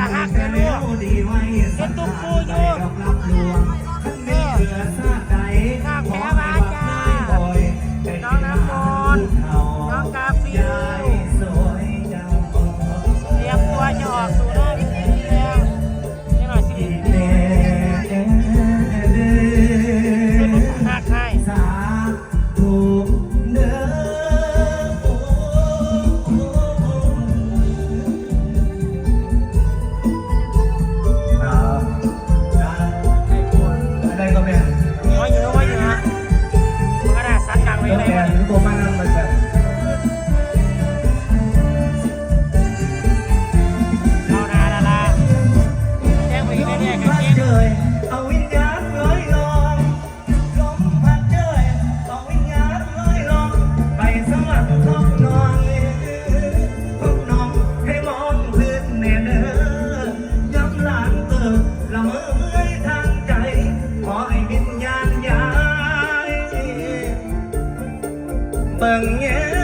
จะหักนะลูกเป็นตุ๊กปูอยู่เออข้างแผลบาดจ้าน้องน้ำมนต์ มานั่งมา เบิ่งแง้